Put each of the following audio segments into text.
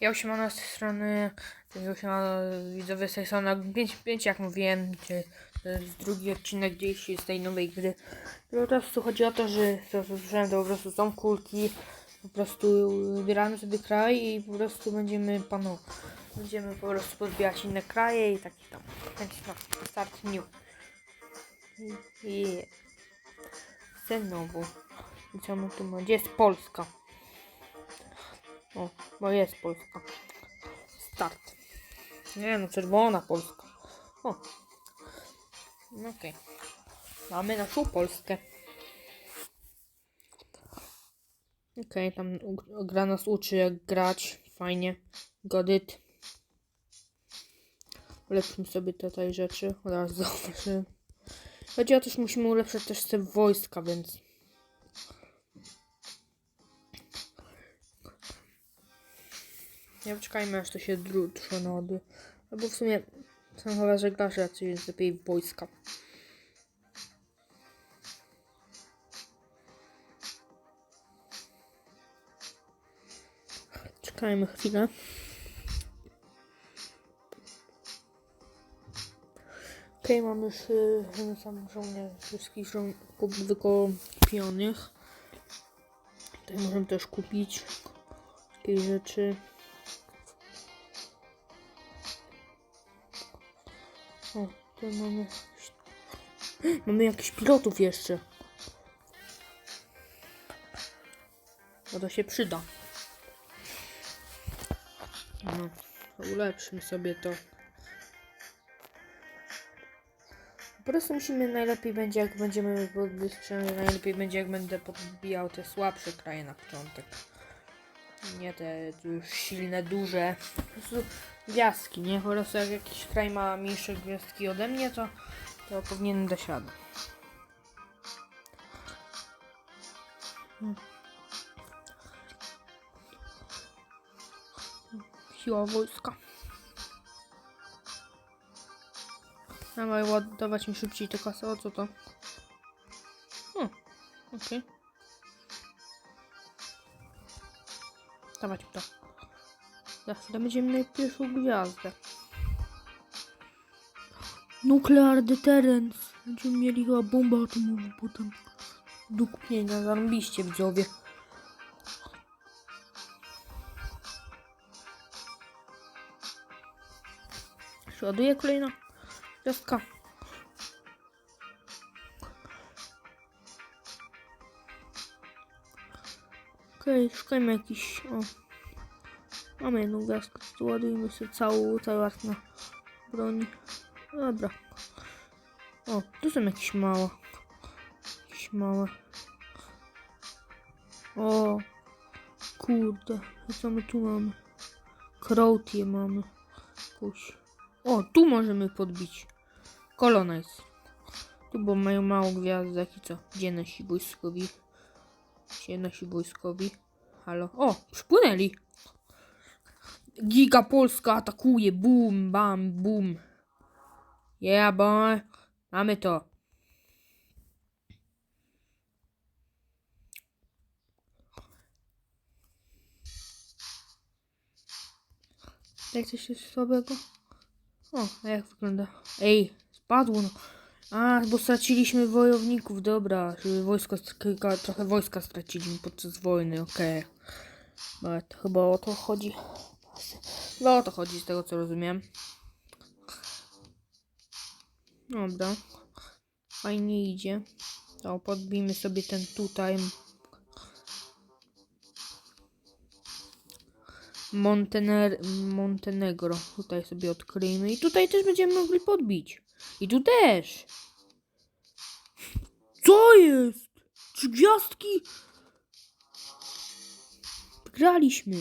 Ja na z tej strony, ma widzowie z tej strony 5, 5 jak mówiłem, to jest drugi odcinek gdzieś z tej nowej gry. Po prostu chodzi o to, że co słyszałem, to po prostu są kulki, po prostu wybieramy sobie kraj i po prostu będziemy panu, będziemy po prostu podbijać inne kraje i taki tam, taki no, start new. I, i znowu. Co my tu? Gdzie jest Polska? O, bo jest Polska. Start. Nie no, czerwona Polska. O. No Okej. Mamy naszą Polskę. Okej, tam u- gra nas uczy jak grać. Fajnie. Got it. Ulepszymy sobie tutaj rzeczy. Teraz zobaczymy. Chodzi o to, że musimy ulepszać też te wojska, więc... Nie poczekajmy aż to się drusze nody. Albo w sumie są chyba żeglarze jacyś, więc lepiej wojska. Czekajmy chwilę. Okej, mamy już y, sam żołnierzy, wszystkich żoł wykopionych. Tutaj możemy też kupić takie rzeczy. O, tu mamy... Mamy jakichś pilotów jeszcze. No to się przyda. No, ulepszymy sobie to. Po prostu musimy, najlepiej będzie jak będziemy najlepiej będzie jak będę podbijał te słabsze kraje na początek. Nie te już silne, duże. Po prostu nie? Po prostu jak jakiś kraj ma mniejsze gwiazdki ode mnie, to, to powinien dać radę. Hmm. Siła wojska. Dawaj ładować mi szybciej te kasy, o co to? O, okej. Dawać mi to. Za chwilę będziemy mieli pierwszą gwiazdę. Nuclear Deterrence. Będziemy mieli chyba bombę atomową potem. Do kupienia, zarąbiście widzowie. Ładuje kolejna gwiazdka. Okej, szukajmy jakiś... O. Mamy jedną gwiazdkę, to ładujmy sobie całą, cały art na broni. Dobra. O, tu są jakieś małe. Jakieś małe. O, kurde. Co my tu mamy? Krautie mamy. Jakąś. O, tu możemy podbić. Colonize. Tu, bo mają mało gwiazdek i co? Gdzie nasi wojskowi? Gdzie nasi wojskowi? Halo? O, przypłynęli. Giga Polska atakuje. Boom, bam, boom. Yeah, boy. Mamy to. Jak coś jest słabego? O, jak wygląda? Ej, spadło no. A, bo straciliśmy wojowników, dobra. Wojsko, trochę wojska straciliśmy podczas wojny, okej. Okay. to chyba o to chodzi. Chyba o to chodzi, z tego co rozumiem. Dobra. Fajnie idzie. To podbijmy sobie ten tutaj. Montener Montenegro. Tutaj sobie odkryjmy. I tutaj też będziemy mogli podbić. I tu też. Co jest? Trzy gwiazdki? Graliśmy.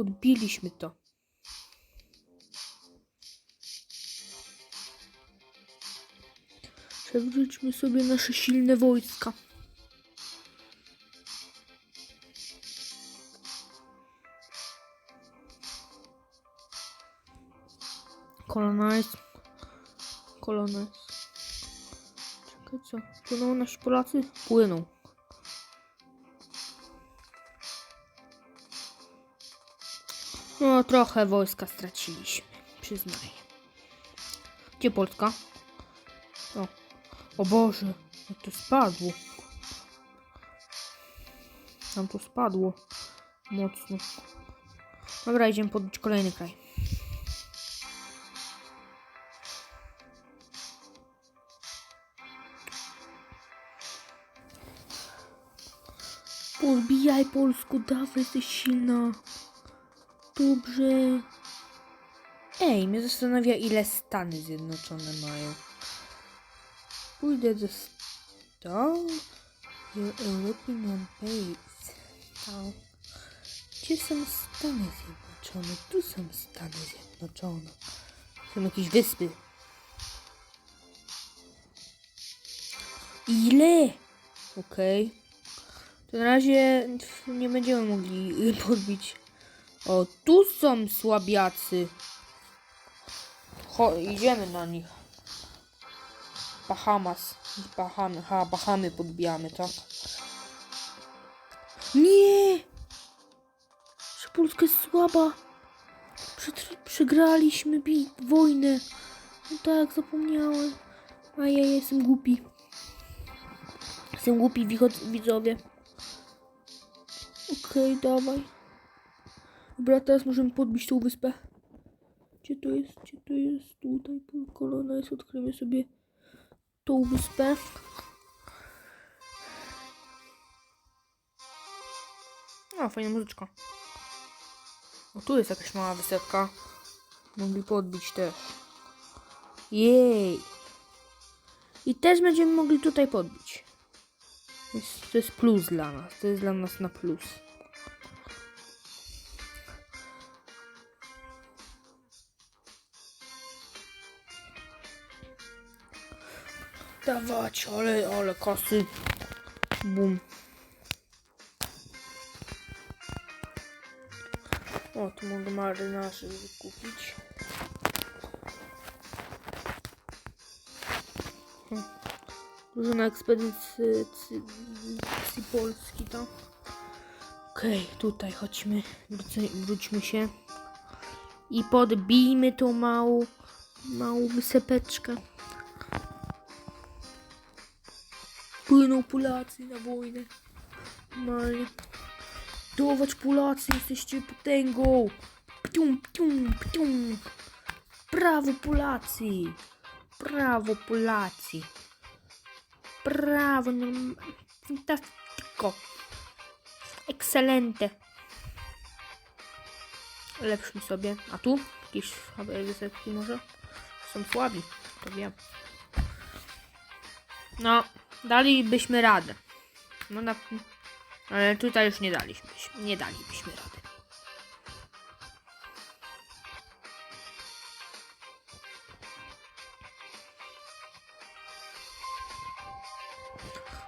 Podbiliśmy to. Przewróćmy sobie nasze silne wojska. Colonize. Colonize. Czekaj, co? Płyną nasi Polacy? Płyną. No, trochę wojska straciliśmy, przyznaję. Gdzie Polska? O, o Boże, jak to spadło. Tam to spadło. Mocno. Dobra, idziemy podbić kolejny kraj. Podbijaj Polsku, dawaj, jesteś silna. Dobrze. Ej, mnie zastanawia, ile Stany Zjednoczone mają. Pójdę do Stan... Your European base. Gdzie są Stany Zjednoczone? Tu są Stany Zjednoczone. Są jakieś wyspy. Ile? Okej. To na razie nie będziemy mogli podbić. O, tu są słabiacy. Cho, idziemy na nich. Bahamas. Bahamy, ha, Bahamy podbijamy, tak? Nie! Że Polska jest słaba. Przetr- przegraliśmy bit, wojnę. No tak, zapomniałem. A ja jestem głupi. Jestem głupi, widzowie. Okej, dawaj. Dobra, teraz możemy podbić tą wyspę. Gdzie to jest? Gdzie to jest? Tutaj kolona jest. Odkryjmy sobie tą wyspę. O, fajna muzyczka. O, tu jest jakaś mała wysepka. Mogli podbić też. Jej. I też będziemy mogli tutaj podbić. To jest plus dla nas. To jest dla nas na plus. Dawać, ale, ale kasy. Bum. O, tu mogę marynarzy kupić. Hmm. Drużyna ekspedycji cy- Polski, to. Okej, tutaj chodźmy, wrócę, wróćmy się. I podbijmy tą małą, małą wysepeczkę. Płyną Polacy na wojnę. Normalnie. Dawać Polacy, jesteście potęgą. Ptium, ptium, ptium. Brawo Polacy. Brawo Polacy. Brawo, norm- fantastico. Excelente. Lepszmy sobie. A tu? Jakieś wysepki może? Są słabi, to wiem. No, dalibyśmy radę. No na... Ale tutaj już nie daliśmy. Nie dalibyśmy rady.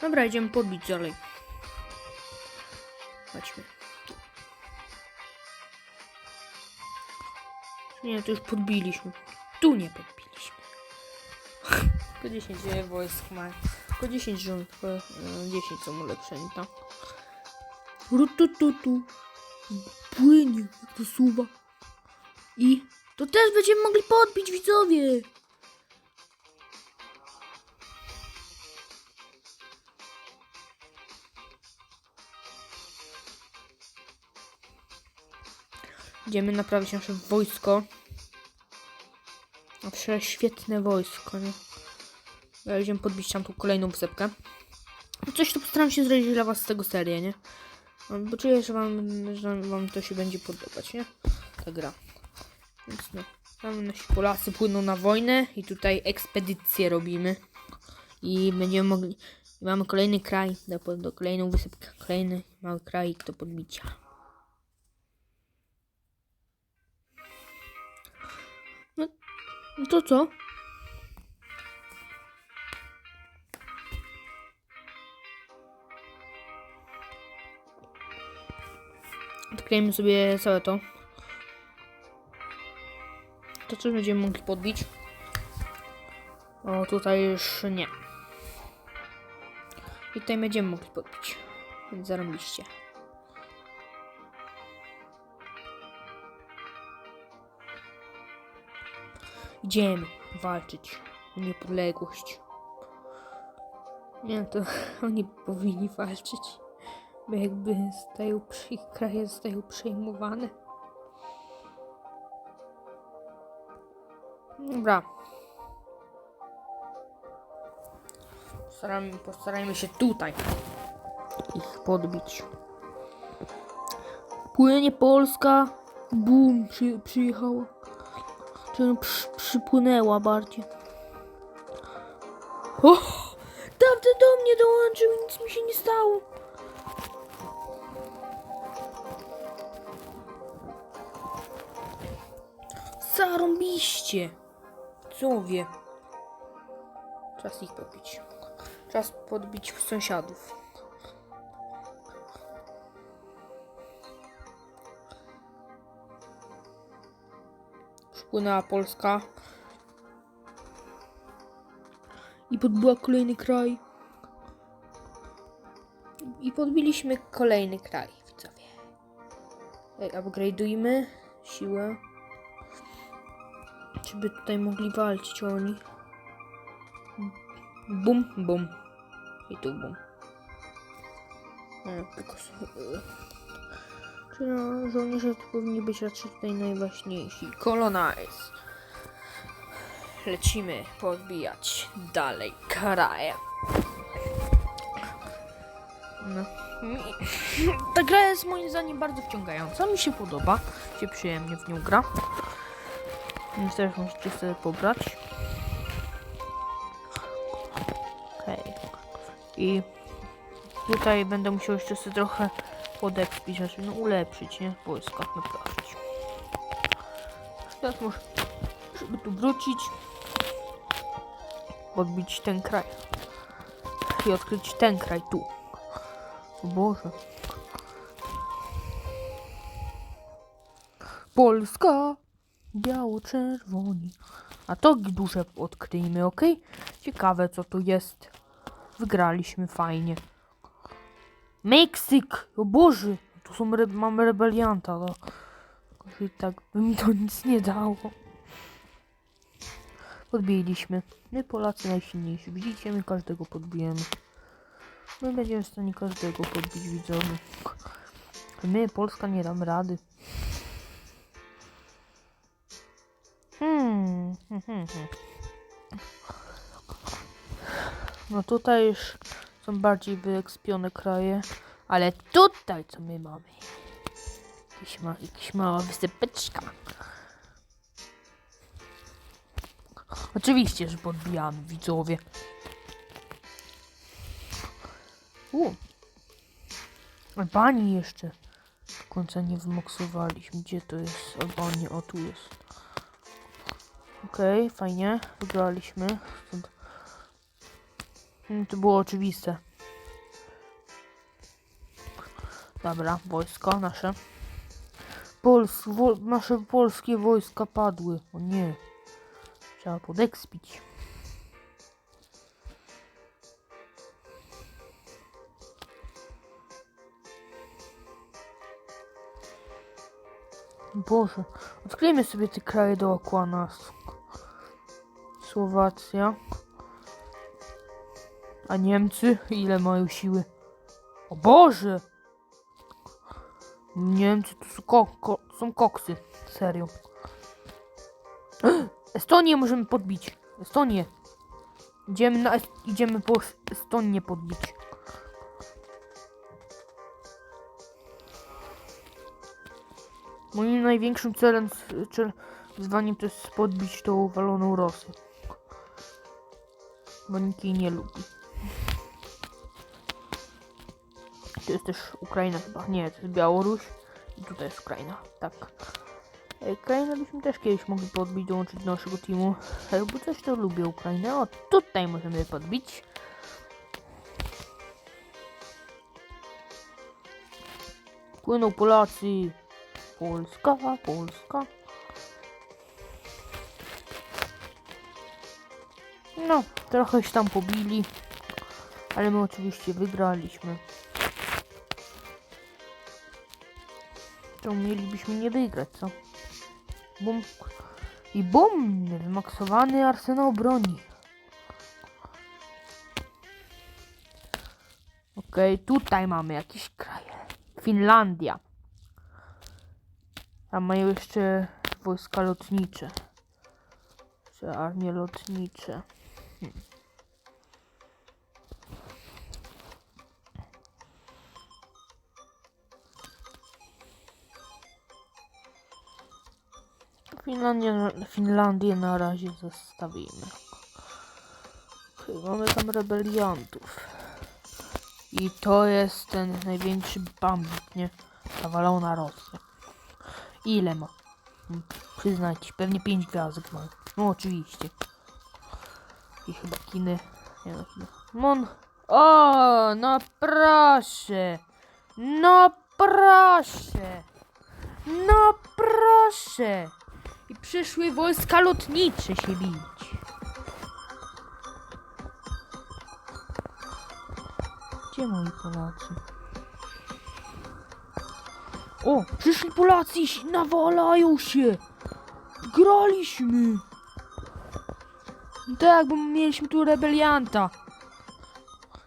Dobra, idziemy podbić dalej. Chodźmy. Nie, to już podbiliśmy. Tu nie podbiliśmy. Tylko 10 wojsk ma. Tylko 10 rząd, tylko e, 10 są ulepszeni, tak? Rutututu. Płynie, jak to suwa. I to też będziemy mogli podbić, widzowie. Idziemy naprawić nasze wojsko. Nasze świetne wojsko, nie? Ja podbić tam tą kolejną wysepkę. No Coś tu postaram się zrobić dla was z tego serię, nie? No, Bo czuję, że wam, że wam to się będzie podobać, nie? Ta gra. Więc no. Tam nasi Polacy płyną na wojnę i tutaj ekspedycję robimy. I będziemy mogli... I mamy kolejny kraj, do, do kolejną wysepkę, kolejny mały kraj do podbicia. No, no to co? Odkryjemy sobie całe to. To coś będziemy mogli podbić. O, tutaj już nie. I tutaj będziemy mogli podbić. Więc zarobiście. Idziemy walczyć o niepodległość. Nie, to oni powinni walczyć jakby stają, ich kraje zostają przejmowane. Dobra. Postaramy, postarajmy się tutaj ich podbić. Płynie Polska. Bum, przy, przyjechała. Czy przy, przypłynęła bardziej. O! Tamten do mnie dołączył nic mi się nie stało. Zarąbiście. Co wie? Czas ich pobić. Czas podbić sąsiadów. Przypłynęła Polska. I podbyła kolejny kraj. I podbiliśmy kolejny kraj, widzowie. Upgrade'ujmy siłę. Żeby tutaj mogli walczyć oni. Bum, bum. I tu bum. Tylko sobie... Czy no, żołnierze to powinni być raczej tutaj najważniejsi. Colonize. Lecimy podbijać dalej kraje. No. Ta gra jest moim zdaniem bardzo wciągająca. Mi się podoba. Się przyjemnie w nią gra. Więc też możecie sobie pobrać. Okej. I tutaj będę musiał jeszcze sobie trochę podekspić, znaczy no ulepszyć, nie? Wojska, naprawić. Teraz muszę, żeby tu wrócić, podbić ten kraj i odkryć ten kraj tu. O Boże. Polska, biało-czerwoni. A to duże odkryjmy, ok? Ciekawe co tu jest. Wygraliśmy fajnie. Meksyk! O Boże! Tu są re mamy rebelianta, no. I tak by mi to nic nie dało. Podbiliśmy. My Polacy najsilniejsi. Widzicie, my każdego podbijemy. My będziemy w stanie każdego podbić widzowie. My, Polska, nie dam rady. Hmm. hmm, hmm. No tutaj już są bardziej wyekspione kraje. Ale tutaj co my mamy? Jakiś, ma, jakiś mała wysepeczka. Oczywiście, że podbijamy widzowie. U. Albanii jeszcze. Do końca nie wymoksowaliśmy. Gdzie to jest Albania? O, tu jest. Okej, fajnie. Wygraliśmy. Stąd... Mm, To było oczywiste. Dobra, wojsko nasze. Pols wo nasze polskie wojska padły. O nie. Trzeba podekspić. Boże. Odkryjmy sobie te kraje dookoła nas. Słowacja. A Niemcy? Ile mają siły? O Boże! Niemcy to są, ko ko są koksy. Serio. Estonię możemy podbić. Estonię. Idziemy na Est idziemy po Es- Estonię podbić. Moim największym celem, wyzwaniem to jest podbić tą waloną Rosję. Bo nikt jej nie lubi. To jest też Ukraina chyba. Nie, to jest Białoruś. I tutaj jest Ukraina. Tak. Ej, Ukrainę byśmy też kiedyś mogli podbić, dołączyć do naszego teamu. Ej, bo coś to lubię Ukrainę. O, tutaj możemy podbić. Płyną Polacy. Polska, Polska. No, trochę się tam pobili. Ale my oczywiście wygraliśmy. Czemu mielibyśmy nie wygrać, co? Bum. I bum! Wymaksowany arsenał broni. Okej, tutaj mamy jakieś kraje. Finlandia. Tam mają jeszcze wojska lotnicze. Czy armie lotnicze. Finlandię, Finlandię na razie zostawimy. Okej, mamy tam rebeliantów. I to jest ten największy bambik, nie? Zawalona Rosja. Ile ma? Hmm, Przyznajcie, pewnie 5 gwiazdek ma. No oczywiście. I chyba Chiny. Nie no. Mon. O, no proszę. No proszę. No proszę. I przyszły wojska lotnicze się bić. Gdzie moi Polacy? O, przyszli Polacy i nawalają się. Graliśmy. Tak, bo mieliśmy tu rebelianta.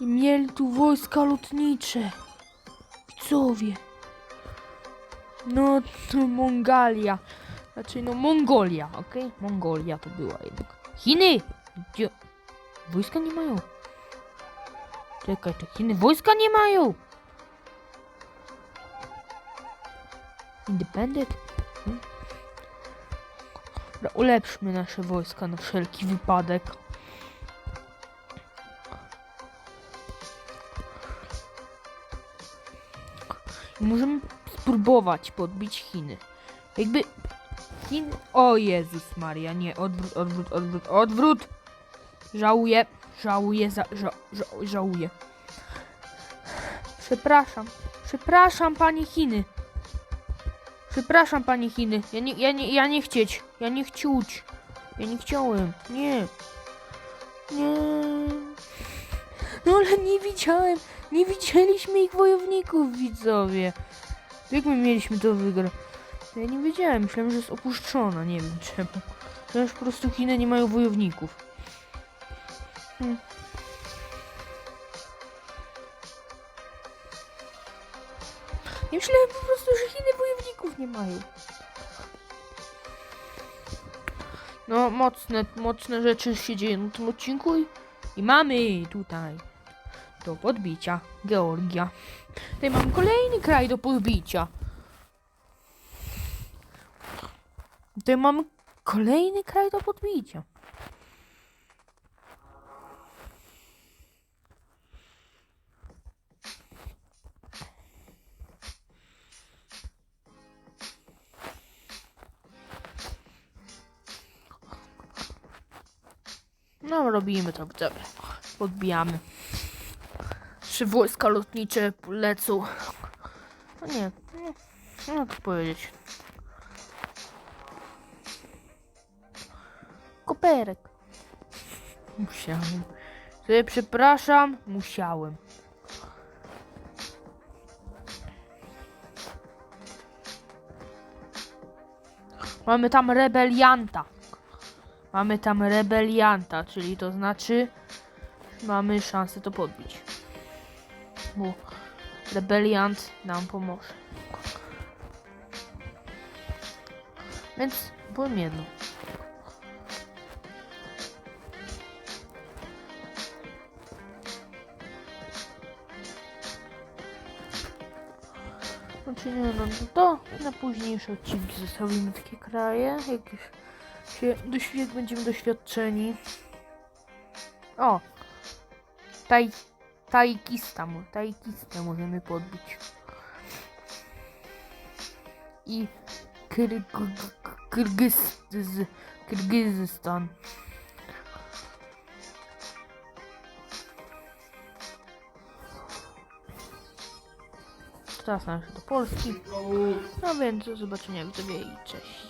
I mieli tu wojska lotnicze. Widzowie. No, to Mongalia. Znaczy, no, Mongolia, okej? Mongolia to była jednak. Chiny! Gdzie? Wojska nie mają. Czekaj, to Chiny wojska nie mają! Independent? Hmm? Dobra, ulepszmy nasze wojska na wszelki wypadek. I możemy spróbować podbić Chiny. Jakby Chin... O Jezus Maria, nie, odwrót, odwrót, odwrót, odwrót! Żałuję, żałuję, za, ża, ża, żałuję. Przepraszam, przepraszam panie Chiny. Przepraszam panie Chiny, ja nie, ja nie, ja nie chcieć, ja nie chcieć. Ja nie chciałem, nie. Nie. No ale nie widziałem, nie widzieliśmy ich wojowników, widzowie. Jak my mieliśmy to wygrać? Ja nie wiedziałem, myślałem, że jest opuszczona, nie wiem czemu. Że po prostu Chiny nie mają wojowników. Hmm. Myślałem po prostu, że Chiny wojowników nie mają. No, mocne, mocne rzeczy się dzieją na tym odcinku i, mamy tutaj do podbicia Georgia. Tutaj mam kolejny kraj do podbicia. Tutaj mamy kolejny kraj do podbicia. No, robimy to, dobra. Podbijamy. Czy wojska lotnicze lecą? No nie, nie, no to powiedzieć. Koperek. Musiałem. Sobie przepraszam, musiałem. Mamy tam rebelianta. Mamy tam rebelianta, czyli to znaczy mamy szansę to podbić. Bo rebeliant nam pomoże. Więc powiem jedno. Znaczy nie no, to na późniejsze odcinki zostawimy takie kraje, jak się doświad będziemy doświadczeni. O! Taj, Tajkista, Tajkistę możemy podbić. I Kyrg Kyrgyz Kyrgyzstan. Teraz należy do Polski. No więc do zobaczenia widzowie i cześć.